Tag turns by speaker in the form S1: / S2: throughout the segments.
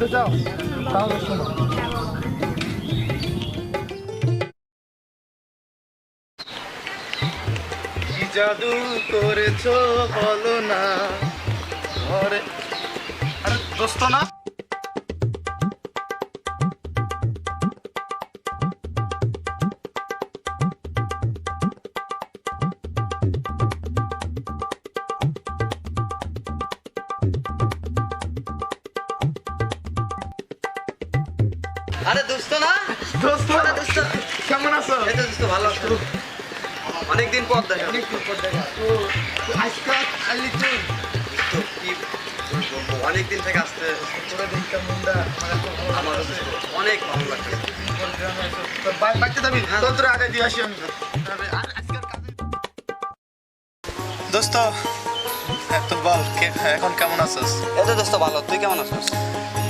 S1: শুনতে চাও তাহলে শোনো। জাদু করেছ বলো না। ঘরে আরে দোস্ত না?
S2: আরে দোস্ত না।
S1: দোস্ত।
S2: আরে দোস্ত।
S1: কেমন আছো?
S2: এই তো দোস্ত ভালো আছো। অনেকদিন পর দেখা।
S1: অনেকদিন পর দেখা তো আজকাল আলি
S2: তো কি বলব অনেকদিন থেকে আসতে
S1: তোরা দেখতে মুন্ডা মানে
S2: আমার অনেক ভালো লাগছে।
S1: তোর
S2: হ্যাঁ।
S1: তোর তোর আগে দিয়ে আসি আমি। দোস্ত হ্যাঁ, তো বল কে- এখন কেমন আছিস?
S2: এই তো দোস্ত ভালো। তুই কেমন আছিস?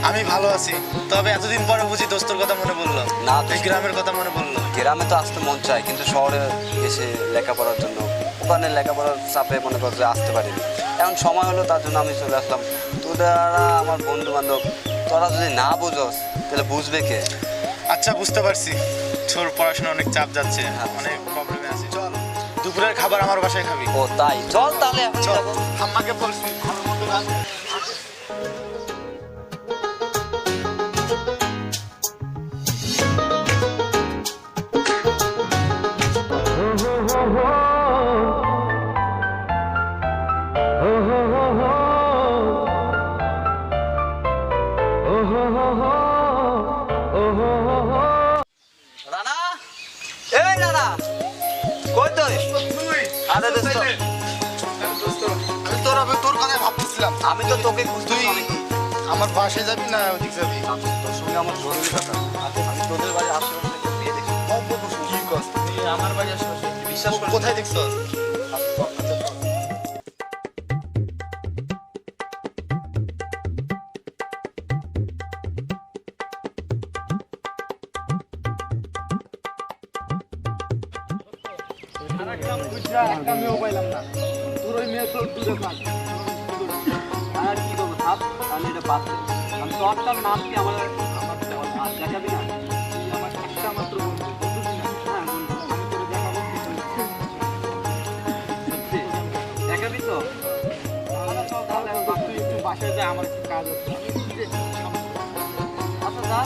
S1: আমি ভালো আছি। তবে এতদিন পরে বুঝি দোস্তর কথা মনে পড়ল।
S2: না, দোস্ত।
S1: গ্রামের কথা মনে পড়ল।
S2: গ্রামে তো আসতে মন চায় কিন্তু শহরে এসে লেখাপড়ার জন্য ওখানে লেখাপড়ার চাপে মনে কর যে আসতে পারিনি। এখন সময় হলো তার জন্য আমি চলে আসলাম। তোরা আমার বন্ধু বান্ধব তোরা যদি না বুঝোস তাহলে বুঝবে কে?
S1: আচ্ছা বুঝতে পারছি। তোর পড়াশোনা অনেক চাপ যাচ্ছে
S2: হ্যাঁ।
S1: অনেক প্রবলেমে আছি। চল দুপুরের খাবার আমার বাসায় খাবি।
S2: ও তাই। চল তাহলে
S1: চল। আম্মাকে বলছি
S2: রানা এই রানা কই তুই?
S1: তুই
S2: আরে দোস্ত।
S1: দোস্ত, আমি তোর আমি তোর ভাবতেছিলাম।
S2: আমি তো তোকে
S1: তুই আমার বাসায় যাবি না ওদিক যাবি?
S2: তোর সঙ্গে আমার জরুরি কথা আমি তোদের বাড়ির আশেপাশে বিয়ে দেখি
S1: কি কস আমার বাড়ি আশেপাশে
S2: বিশ্বাস কর
S1: কোথায় দেখছস
S2: আর কি করব থাক তাহলে এটা বাদ দে। আমি তোরটার নাম কি আমার আর দেখাবি না? তুই একটা মাত্র দেখাবো। তো।
S1: বাসায় যা আমার একটু কাজ আছে।
S2: আচ্ছা যা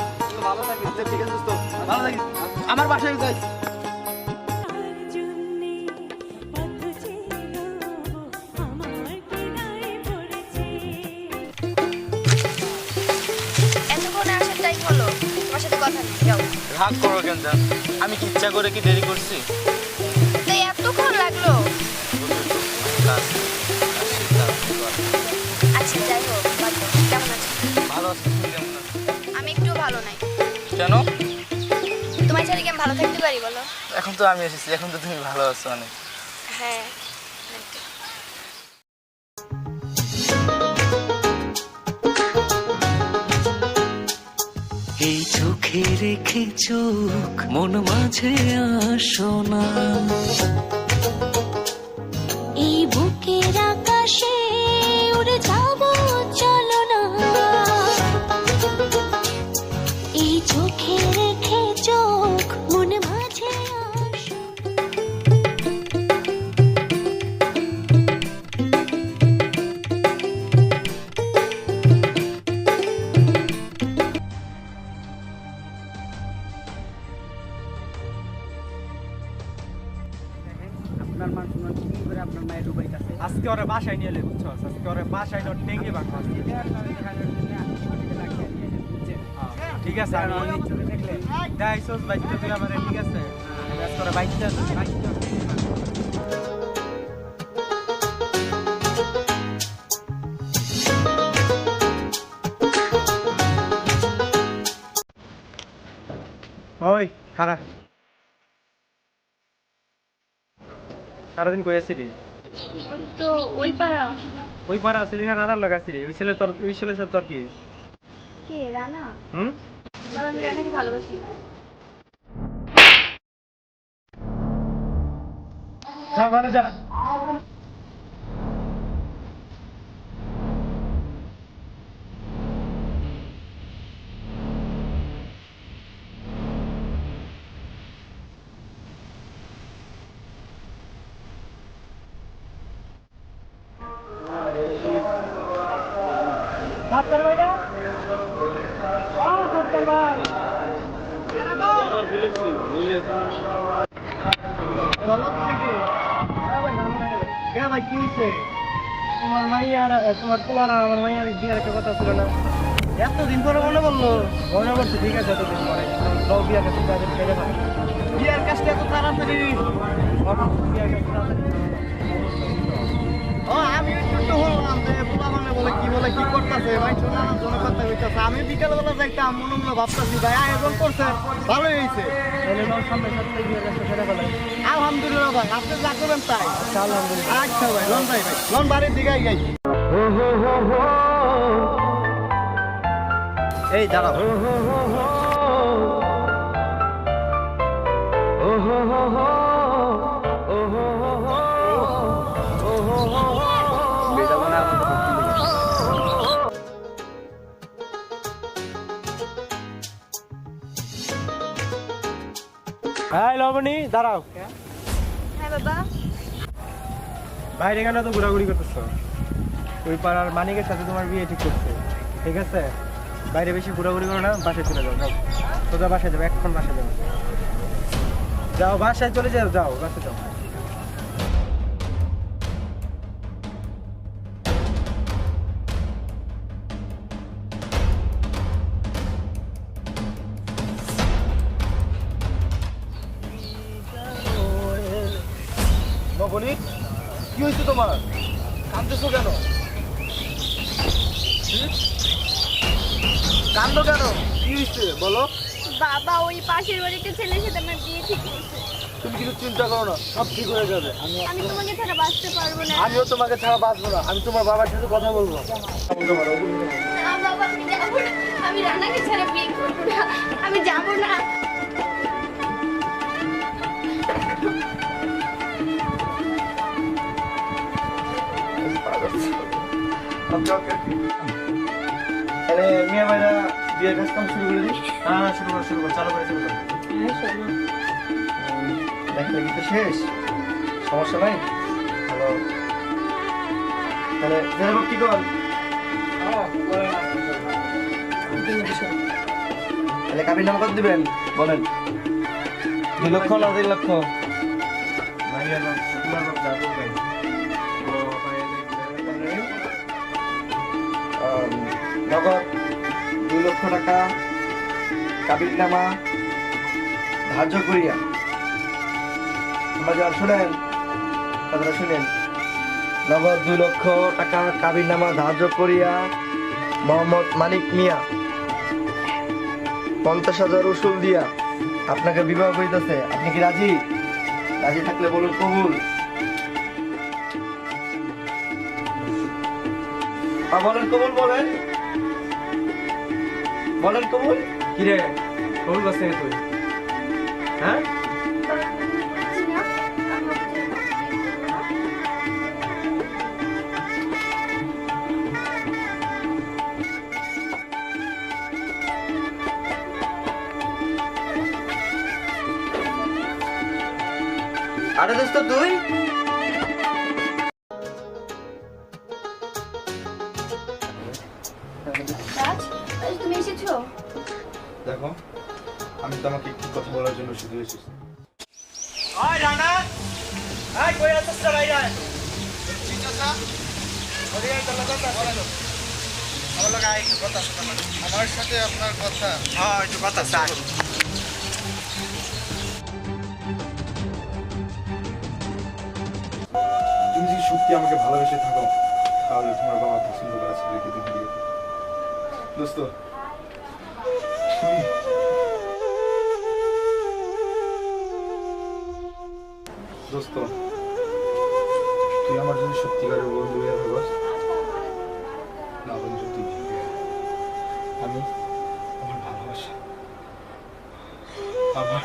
S2: ভালো থাকিস। ঠিক আছে দোস্ত। ভালো থাকিস।
S1: আমার বাসায় যাই। রাগ করো কেন আমি কি ইচ্ছা করে কি দেরি করছি?
S3: তো এতক্ষণ লাগল। আচ্ছা যাই হোক কেমন আছো?
S1: ভালো আছি তুই কেমন আছিস?
S3: আমি একটু ভালো নাই।
S1: কেন?
S3: তোমার ছাড়া কি আমি ভালো থাকতে পারি বলো?
S1: এখন তো আমি এসেছি এখন তো তুমি ভালো আছো অনেক।
S3: হ্যাঁ।
S4: চোখে রেখে চোখ মন মাঝে আসো না।
S5: আপনার মান শুনুন কি করে আপনার মায়ের ডুবাই আছে আজকে ওরা বাসায় নিয়ে এলে বুঝছ? আজকে ওরা বাসায় নিয়ে টেঙ্গে বাঁকা ঠিক আছে আর আমি দেখলে। দাইসোস বাইকটা তুই আমার ঠিক আছে। আজকে ওরা বাইকটা বাইকটা খারাপ সারাদিন কই আসছিলি
S3: তো ওই পাড়া।
S5: ওই পাড়া আসছিলি না রানার লাগাচ্ছিলি ওই ছেলে তোর ওই ছেলে সাথে তোর কি?
S3: কে রানা?
S5: হুম?
S3: আমি রানাকে ভালোবাসি।
S5: যা মানে যা। হয়েছে। তোমার মাইয়ার তোমার আর আমার মাইয়ার বিয়ার একটা কথা ছিল না। এতদিন পরে মনে বলল মনে করছে ঠিক আছে, এতদিন পরে। লোক বিয়ার কাছে বিয়ার কাজটা এত তাড়াতাড়ি। বিয়ার কাছে ও, আমি একটু হলাম বলে কি বলে কি করতেছে? ভাই শোনা না হইতেছে। আমি বিকেল বেলা যাইতাম মনে মনে ভাবতেছি ভাই আয়োজন করছে ভালোই হয়েছে আলহামদুলিল্লাহ ভাই আপনি যা করবেন তাই। আলহামদুলিল্লাহ। আচ্ছা ভাই লন ভাই ভাই লন বাড়ির দিকে গাই এই দাঁড়াও। হ্যাঁ লবণী দাঁড়াও।
S3: হ্যাঁ বাবা।
S5: বাইরে কেন তো ঘোরাঘুরি করতেছ? ওই পাড়ার মানিকের সাথে তোমার বিয়ে ঠিক করছে। ঠিক আছে? বাইরে বেশি ঘোরাঘুরি করো না বাসায় চলে যাও যাও। সোজা বাসায় যাব এক্ষণ বাসায় যাব যাও বাসায় চলে যাও যাও বাসায় যাও। বলি কি হয়েছে তোমার? কান্দতেছো কেন? কান্দ কেন? কি হয়েছে? বলো।
S3: বাবা ওই পাশের বাড়িতে ছেলের সাথে আমার বিয়ে ঠিক করছে
S5: তুমি কিছু চিন্তা করো না সব ঠিক হয়ে যাবে। আমি
S3: আমি তোমাকে ছাড়া বাঁচতে পারব না।
S5: আমিও তোমাকে ছাড়া বাঁচবো না আমি তোমার বাবার সাথে কথা বলব।
S3: আমি রানাকে ছাড়া বিয়ে করব না। আমি যাব না।
S5: তাহলে মিয়া ভাইরা বিয়ের কাজ কাম শুরু করে দিই হ্যাঁ হ্যাঁ, শুরু করো শুরু করো চালু করে শুরু করো। লেখালেখি তো শেষ। সমস্যা নাই? হ্যালো তাহলে যেরকম কি কর? তাহলে কাবির নাম কত দিবেন? বলেন। দুই লক্ষ না তিন লক্ষ? নগদ দুই লক্ষ টাকা কাবির নামা ধার্য করিয়া। বাজার শুনেন কথাটা শুনেন। নগদ দুই লক্ষ টাকা কাবির নামা ধার্য করিয়া মোহাম্মদ মানিক মিয়া পঞ্চাশ হাজার উসুল দিয়া আপনাকে বিবাহ করিতেছে। আপনি কি রাজি? রাজি থাকলে বলুন কবুল। বলেন কবুল, বলেন। বলেন কবুল। কিরে কবুল করছে তুই? হ্যাঁ? আরে দোস্ত তুই? ওই রানা। এই কই আছিস রে ভাই রায়
S6: আমার সাথে আপনার কথা।
S5: হ্যাঁ একটু কথা চাই
S6: তুমি যদি সত্যি আমাকে ভালোবেসে থাকো তাহলে তোমার বাবা পছন্দ করা ছেলেকে বিয়ে দোস্ত দোস্ত, তুই আমার যদি সত্যিকারের বন্ধু হয়ে ভাবস না, বন্ধু, তুই আমি আমার ভালোবাসা, আমার